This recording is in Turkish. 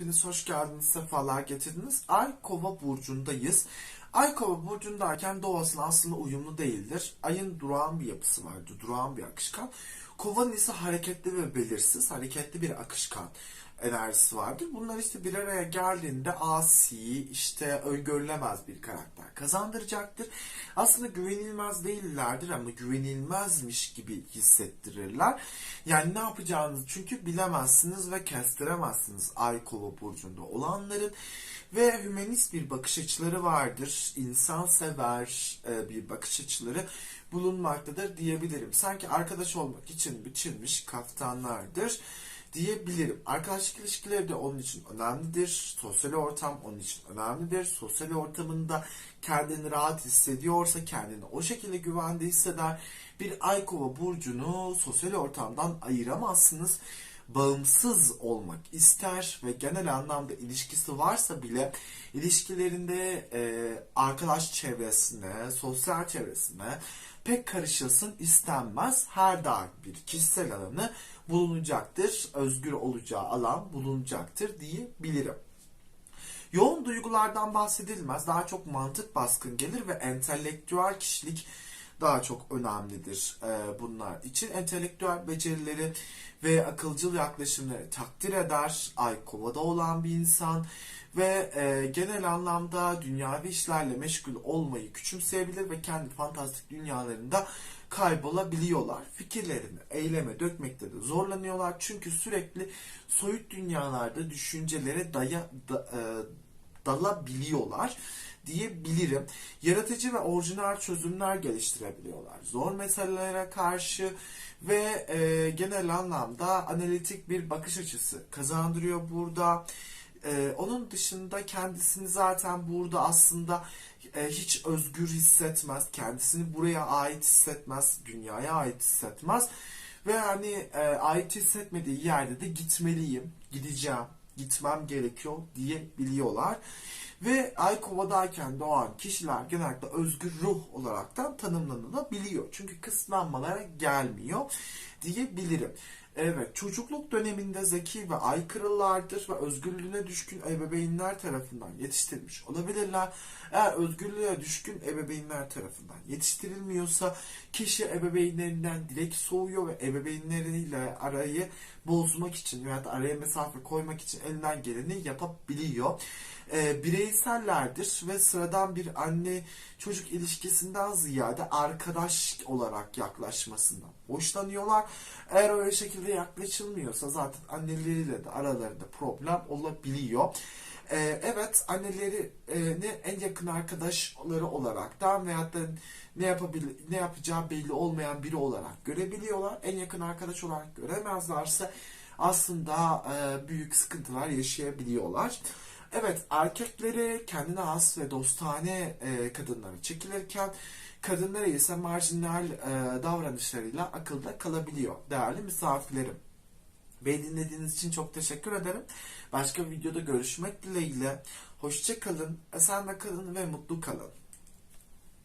hepiniz hoş geldiniz, sefalar getirdiniz. Ay Kova burcundayız. Ay Kova burcundayken doğasına aslında uyumlu değildir. Ayın durağan bir yapısı vardır, durağan bir akışkan. Kovanın ise hareketli ve belirsiz, hareketli bir akışkan enerjisi vardır. Bunlar işte bir araya geldiğinde asi, işte öngörülemez bir karakter kazandıracaktır. Aslında güvenilmez değillerdir ama güvenilmezmiş gibi hissettirirler. Yani ne yapacağınızı çünkü bilemezsiniz ve kestiremezsiniz Ay Kova burcunda olanların ve hümanist bir bakış açıları vardır. İnsan sever e, bir bakış açıları bulunmaktadır diyebilirim. Sanki arkadaş olmak için biçilmiş kaftanlardır diyebilirim. Arkadaşlık ilişkileri de onun için önemlidir. Sosyal ortam onun için önemlidir. Sosyal ortamında kendini rahat hissediyorsa, kendini o şekilde güvende hisseder. Bir ay kova burcunu sosyal ortamdan ayıramazsınız. Bağımsız olmak ister ve genel anlamda ilişkisi varsa bile ilişkilerinde e, arkadaş çevresine, sosyal çevresine pek karışılsın istenmez. Her daim bir kişisel alanı bulunacaktır. Özgür olacağı alan bulunacaktır diyebilirim. Yoğun duygulardan bahsedilmez. Daha çok mantık baskın gelir ve entelektüel kişilik daha çok önemlidir e, bunlar için. Entelektüel becerileri ve akılcıl yaklaşımları takdir eder. Kovada olan bir insan ve e, genel anlamda dünyavi işlerle meşgul olmayı küçümseyebilir ve kendi fantastik dünyalarında kaybolabiliyorlar. Fikirlerini eyleme dökmekte de zorlanıyorlar. Çünkü sürekli soyut dünyalarda düşüncelere daya, da, e, dalabiliyorlar diyebilirim. Yaratıcı ve orijinal çözümler geliştirebiliyorlar. Zor meselelere karşı ve e, genel anlamda analitik bir bakış açısı kazandırıyor burada. E, onun dışında kendisini zaten burada aslında e, hiç özgür hissetmez. Kendisini buraya ait hissetmez. Dünyaya ait hissetmez. Ve hani e, ait hissetmediği yerde de gitmeliyim, gideceğim, gitmem gerekiyor diyebiliyorlar. Ve Ay Kova'dayken doğan kişiler genellikle özgür ruh olaraktan tanımlanılabiliyor. Çünkü kısıtlanmalara gelmiyor diyebilirim. Evet, çocukluk döneminde zeki ve aykırılardır ve özgürlüğüne düşkün ebeveynler tarafından yetiştirilmiş olabilirler. Eğer özgürlüğe düşkün ebeveynler tarafından yetiştirilmiyorsa kişi ebeveynlerinden direkt soğuyor ve ebeveynleriyle arayı bozmak için veya araya mesafe koymak için elinden geleni yapabiliyor. E, bireysellerdir ve sıradan bir anne çocuk ilişkisinden ziyade arkadaş olarak yaklaşmasından hoşlanıyorlar. Eğer öyle şekilde yaklaşılmıyorsa zaten anneleriyle de aralarında problem olabiliyor. Ee, evet annelerini en yakın arkadaşları olarak da veyahut da ne, yapabil ne yapacağı belli olmayan biri olarak görebiliyorlar. En yakın arkadaş olarak göremezlerse aslında e, büyük sıkıntılar yaşayabiliyorlar. Evet erkekleri kendine has ve dostane e, kadınlara çekilirken kadınlara ise marjinal e, davranışlarıyla akılda kalabiliyor değerli misafirlerim. Beni dinlediğiniz için çok teşekkür ederim. Başka bir videoda görüşmek dileğiyle. Hoşça kalın, esenle kalın ve mutlu kalın.